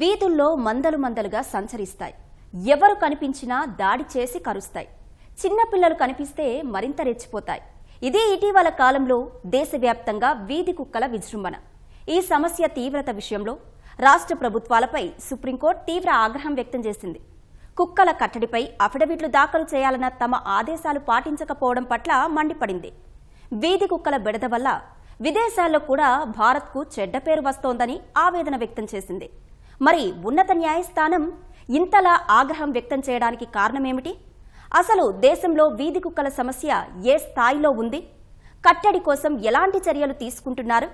వీధుల్లో మందలు మందలుగా సంచరిస్తాయి. ఎవరు కనిపించినా దాడి చేసి కరుస్తాయి. చిన్నపిల్లలు కనిపిస్తే మరింత రెచ్చిపోతాయి. ఇదే ఇటీవల కాలంలో దేశవ్యాప్తంగా వీధి కుక్కల విజృంభణ. ఈ సమస్య తీవ్రత విషయంలో రాష్ట్ర ప్రభుత్వాలపై సుప్రీంకోర్టు తీవ్ర ఆగ్రహం వ్యక్తం చేసింది. కుక్కల కట్టడిపై అఫిడవిట్లు దాఖలు చేయాలన్న తమ ఆదేశాలు పాటించకపోవడం పట్ల మండిపడింది. వీధి కుక్కల బెడద వల్ల విదేశాల్లో కూడా భారత్కు చెడ్డ పేరు వస్తోందని ఆవేదన వ్యక్తం చేసింది. మరి ఉన్నత న్యాయస్థానం ఇంతలా ఆగ్రహం వ్యక్తం చేయడానికి కారణమేమిటి? అసలు దేశంలో వీధి కుక్కల సమస్య ఏ స్థాయిలో ఉంది? కట్టడి కోసం ఎలాంటి చర్యలు తీసుకుంటున్నారు?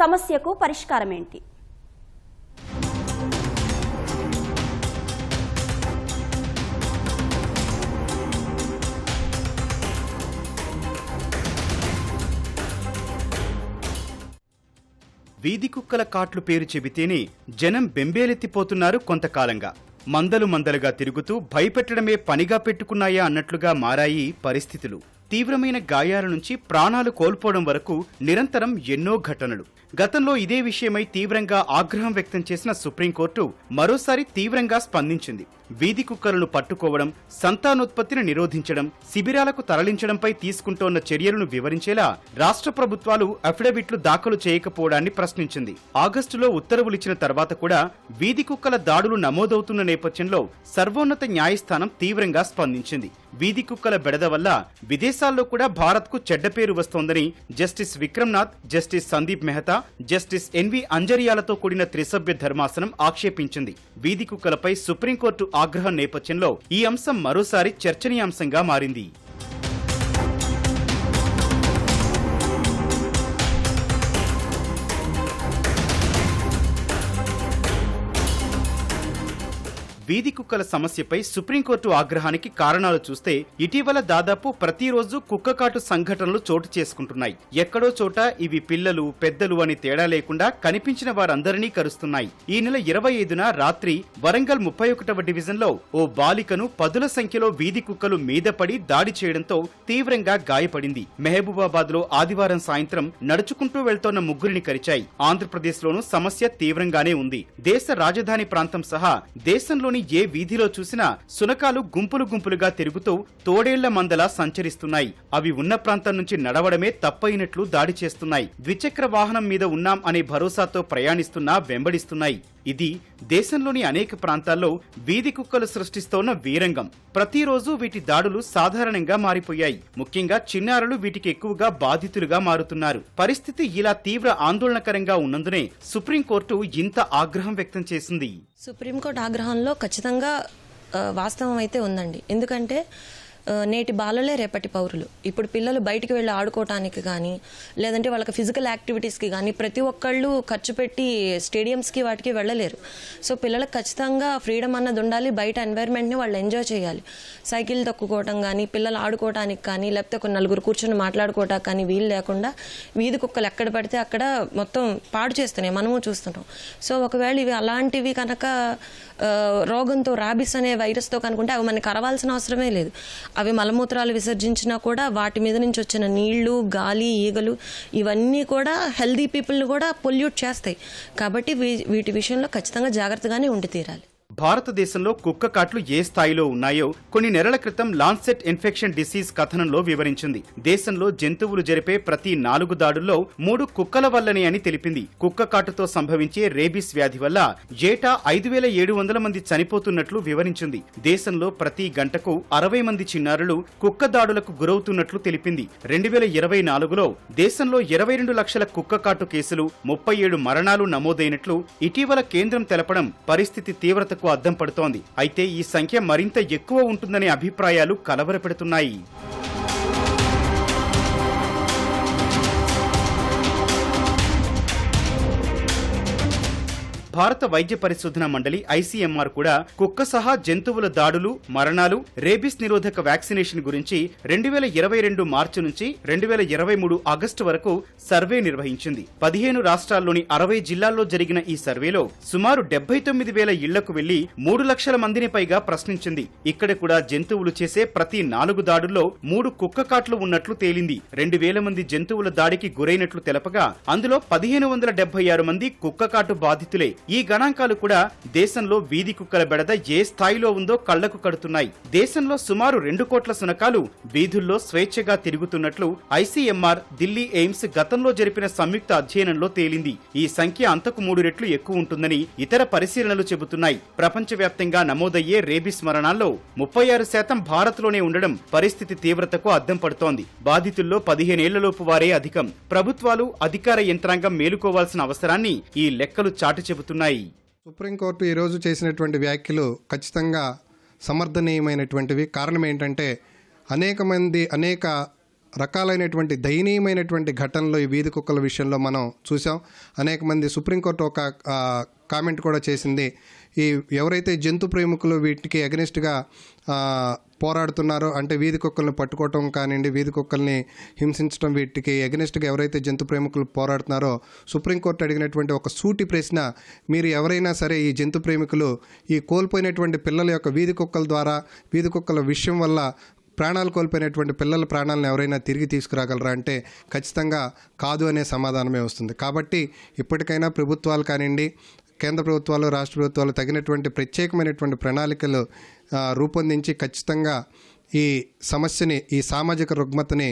సమస్యకు పరిష్కారమేంటి? వీధి కుక్కల కాట్లు పేరు చెబితేనే జనం బెంబేలెత్తిపోతున్నారు కొంతకాలంగా. మందలు మందలుగా తిరుగుతూ భయపెట్టడమే పనిగా పెట్టుకున్నాయా అన్నట్లుగా మారాయి పరిస్థితులు. తీవ్రమైన గాయాల నుంచి ప్రాణాలు కోల్పోవడం వరకు నిరంతరం ఎన్నో ఘటనలు. గతంలో ఇదే విషయమై తీవ్రంగా ఆగ్రహం వ్యక్తం చేసిన సుప్రీంకోర్టు మరోసారి తీవ్రంగా స్పందించింది. వీధి కుక్కలను పట్టుకోవడం సంతానోత్పత్తిని నిరోధించడం శిబిరాలకు తరలించడంపై తీసుకుంటోన్న చర్యలను వివరించేలా రాష్ట్ర ప్రభుత్వాలు అఫిడవిట్లు దాఖలు చేయకపోవడాన్ని ప్రశ్నించింది. ఆగస్టులో ఉత్తర్వులిచ్చిన తర్వాత కూడా వీధి కుక్కల దాడులు నమోదవుతున్న నేపథ్యంలో సర్వోన్నత న్యాయస్థానం తీవ్రంగా స్పందించింది. వీధి కుక్కల బెడద వల్ల విదేశాల్లో కూడా భారత్కు చెడ్డ పేరు వస్తోందని justice Vikramnath justice Sandeep Mehta justice N అంజరియాలతో కూడిన త్రిసభ్య ధర్మాసనం ఆక్షేపించింది. వీధి కుక్కలపై సుప్రీంకోర్టు ఆగ్రహం నేపథ్యంలో ఈ అంశం మరోసారి చర్చనీయాంశంగా మారింది. వీధి కుక్కల సమస్యపై సుప్రీంకోర్టు ఆగ్రహానికి కారణాలు చూస్తే ఇటీవల దాదాపు ప్రతిరోజు కుక్కకాటు సంఘటనలు చోటు చేసుకుంటున్నాయి. ఎక్కడో చోట ఇవి పిల్లలు పెద్దలు అని తేడా లేకుండా కనిపించిన వారందరినీ కరుస్తున్నాయి. ఈ నెల ఇరవై ఐదున రాత్రి వరంగల్ ముప్పై ఒకటవ డివిజన్లో ఓ బాలికను పదుల సంఖ్యలో వీధి కుక్కలు మీద పడి దాడి చేయడంతో తీవ్రంగా గాయపడింది. మెహబూబాబాద్లో ఆదివారం సాయంత్రం నడుచుకుంటూ వెళ్తోన్న ముగ్గురిని కరిచాయి. ఆంధ్రప్రదేశ్ లోనూ సమస్య తీవ్రంగానే ఉంది. దేశ రాజధాని ప్రాంతం సహా దేశంలోని ఏ వీధిలో చూసినా సునకాలు గుంపులు గుంపులుగా తిరుగుతూ తోడేళ్ళ మందలా సంచరిస్తున్నాయి. అవి ఉన్న ప్రాంతం నుంచి నడవడమే తప్పైనట్లు దాడి చేస్తున్నాయి. ద్విచక్ర వాహనం మీద ఉన్నాం అనే భరోసాతో ప్రయాణిస్తున్నా వెంబడిస్తున్నాయి. ఇది దేశంలోని అనేక ప్రాంతాల్లో వీధి కుక్కలు సృష్టిస్తోన్న వీరంగం. ప్రతిరోజు వీటి దాడులు సాధారణంగా మారిపోయాయి. ముఖ్యంగా చిన్నారులు వీటికి ఎక్కువగా బాధితులుగా మారుతున్నారు. పరిస్థితి ఇలా తీవ్ర ఆందోళనకరంగా ఉన్నందునే సుప్రీంకోర్టు ఇంత ఆగ్రహం వ్యక్తం చేసింది. సుప్రీంకోర్టు ఆగ్రహంలో ఖచ్చితంగా వాస్తవం అయితే ఉందండి. ఎందుకంటే నేటి బాలలే రేపటి పౌరులు. ఇప్పుడు పిల్లలు బయటికి వెళ్ళి ఆడుకోవటానికి కానీ లేదంటే వాళ్ళకి ఫిజికల్ యాక్టివిటీస్కి కానీ ప్రతి ఒక్కళ్ళు ఖర్చు పెట్టి స్టేడియంస్కి వాటికి వెళ్ళలేరు. సో పిల్లలకు ఖచ్చితంగా ఫ్రీడమ్ అన్నది ఉండాలి బయట ఎన్వైర్న్మెంట్ని వాళ్ళు ఎంజాయ్ చేయాలి. సైకిల్ తొక్కుకోవటం కానీ పిల్లలు ఆడుకోవటానికి కానీ లేకపోతే ఒక నలుగురు కూర్చొని మాట్లాడుకోవటానికి కానీ వీలు లేకుండా వీధి కుక్కలు ఎక్కడ పడితే అక్కడ మొత్తం పాడు చేస్తున్నాయి మనము చూస్తుంటాం. సో ఒకవేళ ఇవి అలాంటివి కనుక రోగంతో రాబిస్ అనే వైరస్తో కనుకుంటే అవి మనకి కరవాల్సిన అవసరమే లేదు. అవి మలమూత్రాలు విసర్జించినా కూడా వాటి మీద నుంచి వచ్చిన నీళ్ళు గాలి ఈగలు ఇవన్నీ కూడా హెల్దీ పీపుల్ని కూడా పొల్యూట్ చేస్తాయి. కాబట్టి వీ- వీటి విషయంలో ఖచ్చితంగా జాగ్రత్తగానే ఉండి తీరాలి. భారతదేశంలో కుక్క కాట్లు ఏ స్థాయిలో ఉన్నాయో కొన్ని నెలల క్రితం లాన్సెట్ ఇన్ఫెక్షన్ డిసీజ్ కథనంలో వివరించింది. దేశంలో జంతువులు జరిపే ప్రతి నాలుగు దాడుల్లో మూడు కుక్కల వల్లనే అని తెలిపింది. కుక్క కాటుతో సంభవించే రేబీస్ వ్యాధి వల్ల ఏటా ఐదు వేల ఏడు వందల మంది చనిపోతున్నట్లు వివరించింది. దేశంలో ప్రతి గంటకు అరవై మంది చిన్నారులు కుక్క దాడులకు గురవుతున్నట్లు తెలిపింది. రెండు వేల ఇరవై నాలుగులో దేశంలో ఇరవై రెండు లక్షల కుక్క కాటు కేసులు ముప్పై ఏడు మరణాలు నమోదైనట్లు ఇటీవల కేంద్రం తెలపడం పరిస్థితి తీవ్రతకు అద్దం పడుతోంది. అయితే ఈ సంఖ్య మరింత ఎక్కువ ఉంటుందనే అభిప్రాయాలు కలవరపెడుతున్నాయి. భారత వైద్య పరిశోధన మండలి ఐసీఎంఆర్ కూడా కుక్క సహా జంతువుల దాడులు మరణాలు రేబిస్ నిరోధక వ్యాక్సినేషన్ గురించి రెండు వేల ఇరవై రెండు మార్చి నుంచి రెండు వేల ఇరవై మూడు ఆగస్టు వరకు సర్వే నిర్వహించింది. పదిహేను రాష్ట్రాల్లోని అరవై జిల్లాల్లో జరిగిన ఈ సర్వేలో సుమారు డెబ్బై తొమ్మిది వేల ఇళ్ళకు వెళ్ళి మూడు లక్షల మందిని పైగా ప్రశ్నించింది. ఇక్కడ కూడా జంతువులు చేసే ప్రతి నాలుగు దాడుల్లో మూడు కుక్క కాట్లు ఉన్నట్లు తేలింది. రెండు వేల మంది జంతువుల దాడికి గురైనట్లు తెలపగా అందులో పదిహేను వందల డెబ్బై ఆరు మంది కుక్క కాటు బాధితులే. ఈ గణాంకాలు కూడా దేశంలో వీధి కుక్కల బెడద ఏ స్థాయిలో ఉందో కళ్ళకు కడుతున్నాయి. దేశంలో సుమారు రెండు కోట్ల సునకాలు వీధుల్లో స్వేచ్ఛగా తిరుగుతున్నట్లు ఐసీఎంఆర్ ఢిల్లీ ఎయిమ్స్ గతంలో జరిపిన సంయుక్త అధ్యయనంలో తేలింది. ఈ సంఖ్య అంతకు మూడు రెట్లు ఎక్కువ ఉంటుందని ఇతర పరిశీలనలు చెబుతున్నాయి. ప్రపంచవ్యాప్తంగా నమోదయ్యే రేబిస్ మరణాల్లో ముప్పై ఆరు శాతం భారత్లోనే ఉండడం పరిస్థితి తీవ్రతకు అద్దం పడుతోంది. బాధితుల్లో పదిహేనేళ్ళలోపు వారే అధికం. ప్రభుత్వాలు అధికార యంత్రాంగం మేలుకోవాల్సిన అవసరాన్ని ఈ లెక్కలు చాటి చెబుతున్నాయి. సుప్రీంకోర్టు ఈరోజు చేసినటువంటి వ్యాఖ్యలు ఖచ్చితంగా సమర్థనీయమైనటువంటివి. కారణం ఏంటంటే అనేక మంది అనేక రకాలైనటువంటి దయనీయమైనటువంటి ఘటనలు ఈ వీధి కుక్కల విషయంలో మనం చూసాం అనేక మంది సుప్రీంకోర్టు ఒక కామెంట్ కూడా చేసింది. ఈ ఎవరైతే జంతు ప్రేమికులు వీటికి అగెనిస్ట్గా పోరాడుతున్నారో అంటే వీధి కుక్కల్ని పట్టుకోవటం కానివ్వండి వీధి కుక్కల్ని హింసించడం వీటికి అగెనిస్ట్గా ఎవరైతే జంతు ప్రేమికులు పోరాడుతున్నారో సుప్రీంకోర్టు అడిగినటువంటి ఒక సూటి ప్రశ్న మీరు ఎవరైనా సరే ఈ జంతు ప్రేమికులు ఈ కోల్పోయినటువంటి పిల్లల యొక్క వీధి కుక్కల ద్వారా వీధి కుక్కల విషయం వల్ల ప్రాణాలు కోల్పోయినటువంటి పిల్లల ప్రాణాలను ఎవరైనా తిరిగి తీసుకురాగలరా అంటే ఖచ్చితంగా కాదు అనే సమాధానమే వస్తుంది. కాబట్టి ఇప్పటికైనా ప్రభుత్వాలు కానివ్వండి కేంద్ర ప్రభుత్వాలు రాష్ట్ర ప్రభుత్వాలు తగినటువంటి ప్రత్యేకమైనటువంటి ప్రణాళికలు రూపొందించి ఖచ్చితంగా ఈ సమస్యని ఈ సామాజిక రుగ్మతని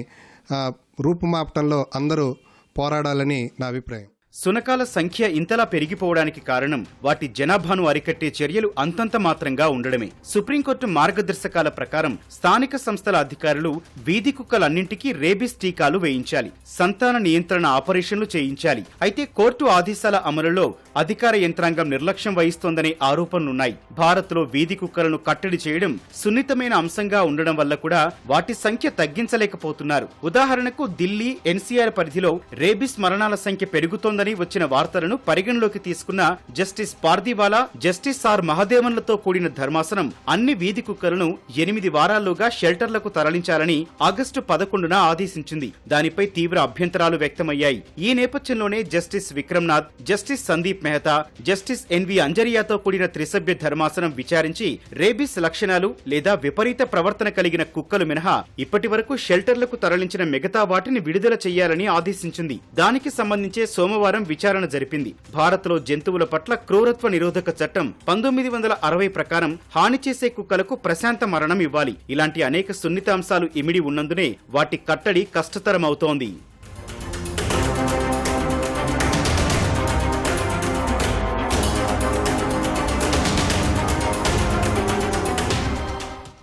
రూపుమాపటంలో అందరూ పోరాడాలని నా అభిప్రాయం. సునకాల సంఖ్య ఇంతలా పెరిగిపోవడానికి కారణం వాటి జనాభాను అరికట్టే చర్యలు అంతంత మాత్రంగా ఉండడమే. సుప్రీంకోర్టు మార్గదర్శకాల ప్రకారం స్థానిక సంస్థల అధికారులు వీధి కుక్కలన్నింటికీ రేబిస్ టీకాలు వేయించాలి. సంతాన నియంత్రణ ఆపరేషన్లు చేయించాలి. అయితే కోర్టు ఆదేశాల అమలులో అధికార యంత్రాంగం నిర్లక్ష్యం వహిస్తోందనే ఆరోపణలున్నాయి. భారత్లో వీధి కుక్కలను కట్టడి చేయడం సున్నితమైన అంశంగా ఉండడం వల్ల కూడా వాటి సంఖ్య తగ్గించలేకపోతున్నారు. ఉదాహరణకు ఢిల్లీ ఎన్సీఆర్ పరిధిలో రేబిస్ మరణాల సంఖ్య పెరుగుతోందని వచ్చిన వార్తలను పరిగణలోకి తీసుకున్న జస్టిస్ పార్దీవాలా జస్టిస్ ఆర్ మహదేవన్లతో కూడిన ధర్మాసనం అన్ని వీధి కుక్కలను ఎనిమిది వారాల్లోగా షెల్టర్లకు తరలించాలని ఆగస్టు పదకొండున ఆదేశించింది. దానిపై తీవ్ర అభ్యంతరాలు వ్యక్తమయ్యాయి. ఈ నేపథ్యంలోనే justice Vikramnath justice Sandeep Mehta justice N అంజరియాతో కూడిన త్రిసభ్య ధర్మాసనం విచారించి రేబిస్ లక్షణాలు లేదా విపరీత ప్రవర్తన కలిగిన కుక్కలు మినహా ఇప్పటి వరకు షెల్టర్లకు తరలించిన మిగతా వాటిని విడుదల చేయాలని ఆదేశించింది. దానికి సంబంధించే సోమవారం విచారణ జరిపింది. భారత్లో జంతువుల పట్ల క్రూరత్వ నిరోధక చట్టం పంతొమ్మిది వందల అరవై ప్రకారం హాని చేసే కుక్కలకు ప్రశాంత మరణం ఇవ్వాలి. ఇలాంటి అనేక సున్నిత అంశాలు ఇమిడి ఉన్నందునే వాటి కట్టడి కష్టతరమవుతోంది.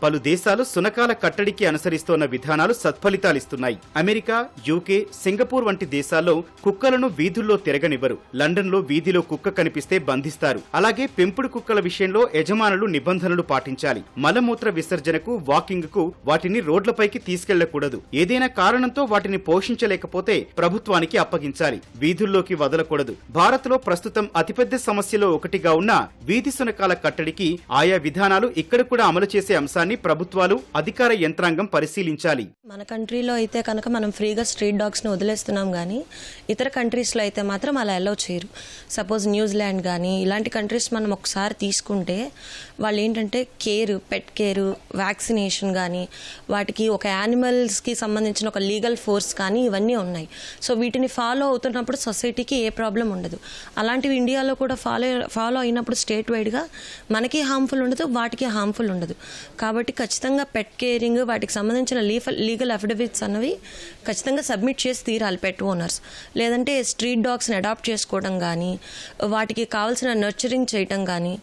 పలు దేశాలు సునకాల కట్టడికి అనుసరిస్తోన్న విధానాలు సత్ఫలితాలిస్తున్నాయి. అమెరికా యూకే సింగపూర్ వంటి దేశాల్లో కుక్కలను వీధుల్లో తిరగనివ్వరు. లండన్లో వీధిలో కుక్క కనిపిస్తే బంధిస్తారు. అలాగే పెంపుడు కుక్కల విషయంలో యజమానులు నిబంధనలు పాటించాలి. మలమూత్ర విసర్జనకు వాకింగ్కు వాటిని రోడ్లపైకి తీసుకెళ్ళకూడదు. ఏదైనా కారణంతో వాటిని పోషించలేకపోతే ప్రభుత్వానికి అప్పగించాలి. వీధుల్లోకి వదలకూడదు. భారత్లో ప్రస్తుతం అతిపెద్ద సమస్యలో ఒకటిగా ఉన్న వీధి సునకాల కట్టడికి ఆయా విధానాలు ఇక్కడ కూడా అమలు చేసే అంశాన్ని ప్రభుత్వాలు అధికార యంత్రాంగం పరిశీలించాలి. మన కంట్రీలో అయితే కనుక మనం ఫ్రీగా స్ట్రీట్ డాగ్స్ని వదిలేస్తున్నాం కానీ ఇతర కంట్రీస్లో అయితే మాత్రం అలా అలౌ చేయరు. సపోజ్ న్యూజిలాండ్ కానీ ఇలాంటి కంట్రీస్ మనం ఒకసారి తీసుకుంటే వాళ్ళు ఏంటంటే కేర్ పెట్ కేర్ వ్యాక్సినేషన్ కానీ వాటికి ఒక యానిమల్స్కి సంబంధించిన ఒక లీగల్ ఫోర్స్ కానీ ఇవన్నీ ఉన్నాయి. సో వీటిని ఫాలో అవుతున్నప్పుడు సొసైటీకి ఏ ప్రాబ్లం ఉండదు. అలాంటివి ఇండియాలో కూడా ఫాలో ఫాలో అయినప్పుడు స్టేట్ వైడ్గా మనకి హార్మ్ఫుల్ ఉండదు వాటికి హార్మ్ఫుల్ ఉండదు. కాబట్టి ఖచ్చితంగా పెట్ కేరింగ్ వాటికి సంబంధించిన లీఫల్ లీగల్ అఫిడవిట్స్ అన్నవి ఖచ్చితంగా సబ్మిట్ చేసి తీరాలి పెట్ ఓనర్స్. లేదంటే స్ట్రీట్ డాగ్స్ని అడాప్ట్ చేసుకోవడం కానీ వాటికి కావాల్సిన నర్చరింగ్ చేయటం కానీ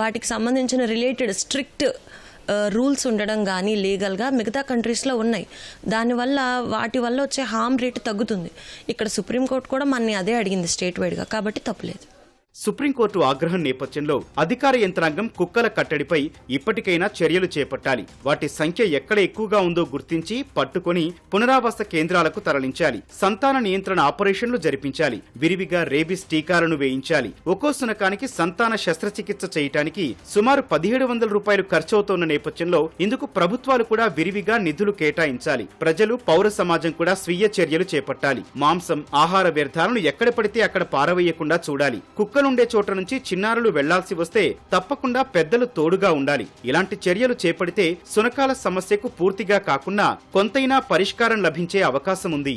వాటికి సంబంధించిన రిలేటెడ్ స్ట్రిక్ట్ రూల్స్ ఉండడం కానీ లీగల్గా మిగతా కంట్రీస్లో ఉన్నాయి. దానివల్ల వాటి వల్ల వచ్చే హామ్ రేట్ తగ్గుతుంది. ఇక్కడ సుప్రీంకోర్టు కూడా మనని అదే అడిగింది స్టేట్ వైడ్గా. కాబట్టి తప్పలేదు. సుప్రీంకోర్టు ఆగ్రహం నేపథ్యంలో అధికార యంత్రాంగం కుక్కల కట్టడిపై ఇప్పటికైనా చర్యలు చేపట్టాలి. వాటి సంఖ్య ఎక్కడ ఎక్కువగా ఉందో గుర్తించి పట్టుకొని పునరావాస కేంద్రాలకు తరలించాలి. సంతాన నియంత్రణ ఆపరేషన్లు జరిపించాలి. విరివిగా రేబిస్ టీకాలను వేయించాలి. ఒక్కో శునకానికి సంతాన శస్త్రచికిత్స చేయటానికి సుమారు పదిహేడు వందల రూపాయలు ఖర్చవుతోన్న నేపథ్యంలో ఇందుకు ప్రభుత్వాలు కూడా విరివిగా నిధులు కేటాయించాలి. ప్రజలు పౌర సమాజం కూడా స్వీయ చర్యలు చేపట్టాలి. మాంసం ఆహార వ్యర్థాలను ఎక్కడ పడితే అక్కడ పారవేయకుండా చూడాలి. కుక్కలు ఉండే చోట నుంచి చిన్నారులు వెళ్ళాల్సి వస్తే తప్పకుండా పెద్దలు తోడుగా ఉండాలి. ఇలాంటి చర్యలు చేపడితే సునకాల సమస్యకు పూర్తిగా కాకుండా కొంతైనా పరిష్కారం లభించే అవకాశం ఉంది